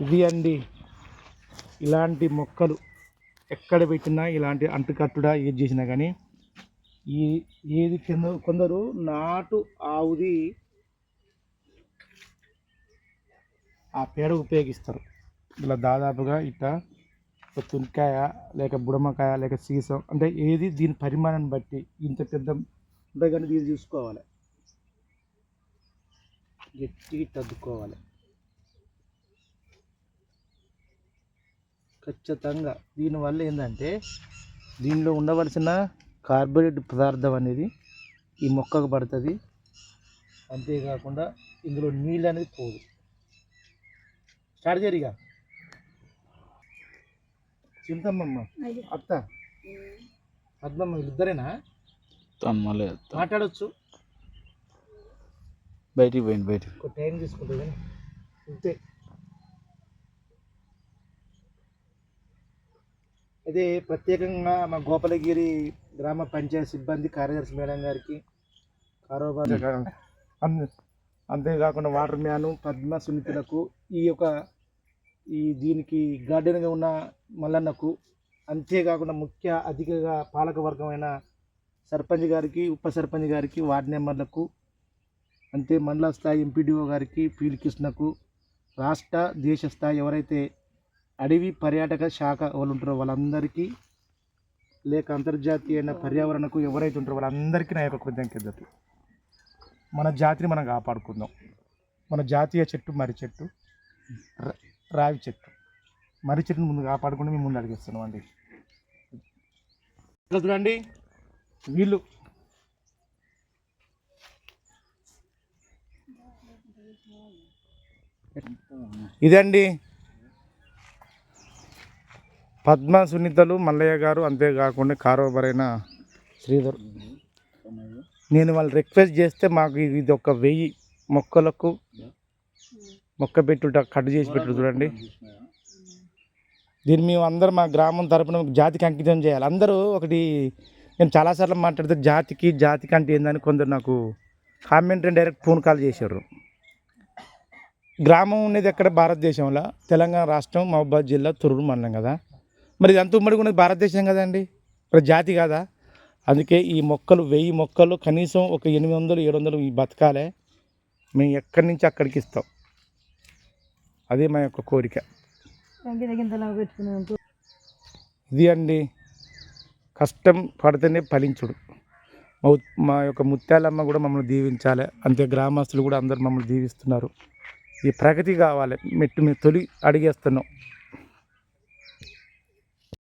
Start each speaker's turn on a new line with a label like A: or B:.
A: ఇది అండి ఇలాంటి మొక్కలు ఎక్కడ పెట్టినా ఇలాంటి అంటుకట్టుడా ఏది చేసినా కానీ ఈ ఏది కింద కొందరు నాటు ఆవుది ఆ పేడ ఉపయోగిస్తారు. ఇలా దాదాపుగా ఇట్లా ఒక తునికాయ లేక బుడమకాయ లేక సీసం అంటే ఏది దీని పరిమాణాన్ని బట్టి ఇంత పెద్ద ఉంటుంది కానీ దీన్ని చూసుకోవాలి. గట్టిగా తద్దుకోవాలి ఖచ్చితంగా. దీనివల్ల ఏంటంటే దీనిలో ఉండవలసిన కార్బోహైడ్రేట్ పదార్థం అనేది ఈ మొక్కకు పడుతుంది. అంతేకాకుండా ఇందులో నీళ్ళు అనేది పోదు. స్టార్ట్ చేయరిగా. చింతమ్మమ్మ అత్త పద్మమ్మ వీళ్ళిద్దరేనా?
B: తమ్మలే
A: మాట్లాడవచ్చు
B: బయటికి పోయింది బయటికి.
A: ఒక టైం తీసుకుంటుంది కానీ అంతే ఇది ప్రత్యేకంగా మా గోపాలగిరి గ్రామ పంచాయతీ సిబ్బంది కార్యదర్శి మేడం గారికి కారోబార్ అంతేకాకుండా వాటర్ మ్యాను పద్మ సునీతులకు ఈ యొక్క ఈ దీనికి గార్డెన్గా ఉన్న మల్లన్నకు అంతేకాకుండా ముఖ్య అధికగా పాలకవర్గమైన సర్పంచ్ గారికి ఉప సర్పంచ్ గారికి వార్డు మెంబర్లకు అంతే మండల స్థాయి ఎంపీడీఓ గారికి పీలి కృష్ణకు రాష్ట్ర దేశ స్థాయి ఎవరైతే అడవి పర్యాటక శాఖ వాళ్ళు ఉంటారో వాళ్ళందరికీ లేక అంతర్జాతీయ పర్యావరణకు ఎవరైతే ఉంటారో వాళ్ళందరికీ నా యొక్క కృతజ్ఞతలు. మన జాతిని మనం కాపాడుకుందాం. మన జాతీయ చెట్టు మర్రి చెట్టు ర- రావి చెట్టు. మర్రి చెట్టుని ముందు కాపాడుకుంటే మేము ముందు అడిగిస్తున్నాం అండి. చూడండి వీళ్ళు ఇదండి పద్మ సునీతలు మల్లయ్య గారు అంతేకాకుండా కారోబరైన శ్రీధర్. నేను వాళ్ళు రిక్వెస్ట్ చేస్తే మాకు ఇది ఒక వెయ్యి మొక్కలకు మొక్క పెట్టుట కట్ చేసి పెట్టు చూడండి. దీన్ని మేము అందరం మా గ్రామం తరపున జాతికి అంకితం చేయాలి. అందరూ ఒకటి నేను చాలాసార్లు మాట్లాడితే జాతికి జాతికి అంటే ఏందని కొందరు నాకు కామెంట్ డైరెక్ట్ ఫోన్ కాల్ చేశారు. గ్రామం ఉండేది ఎక్కడ? భారతదేశంలో. తెలంగాణ రాష్ట్రం మహబాద్ జిల్లా తుర్రు మండలం కదా. మరి ఇదంతా ఉమ్మడి ఉన్నది భారతదేశం కదండి. మరి జాతి కాదా? అందుకే ఈ మొక్కలు వెయ్యి మొక్కలు కనీసం ఒక ఎనిమిది వందలు ఏడు వందలు ఈ బతకాలే. మేము ఎక్కడి నుంచి అక్కడికి ఇస్తాం? అదే మా యొక్క కోరిక. ఇది అండి కష్టం పడితేనే ఫలించుడు. మా మా యొక్క ముత్యాలమ్మ కూడా మమ్మల్ని దీవించాలి. అంతే గ్రామస్తులు కూడా అందరు మమ్మల్ని దీవిస్తున్నారు. ఈ ప్రగతి కావాలి. మెట్టు మీద తొలి అడిగేస్తున్నాం.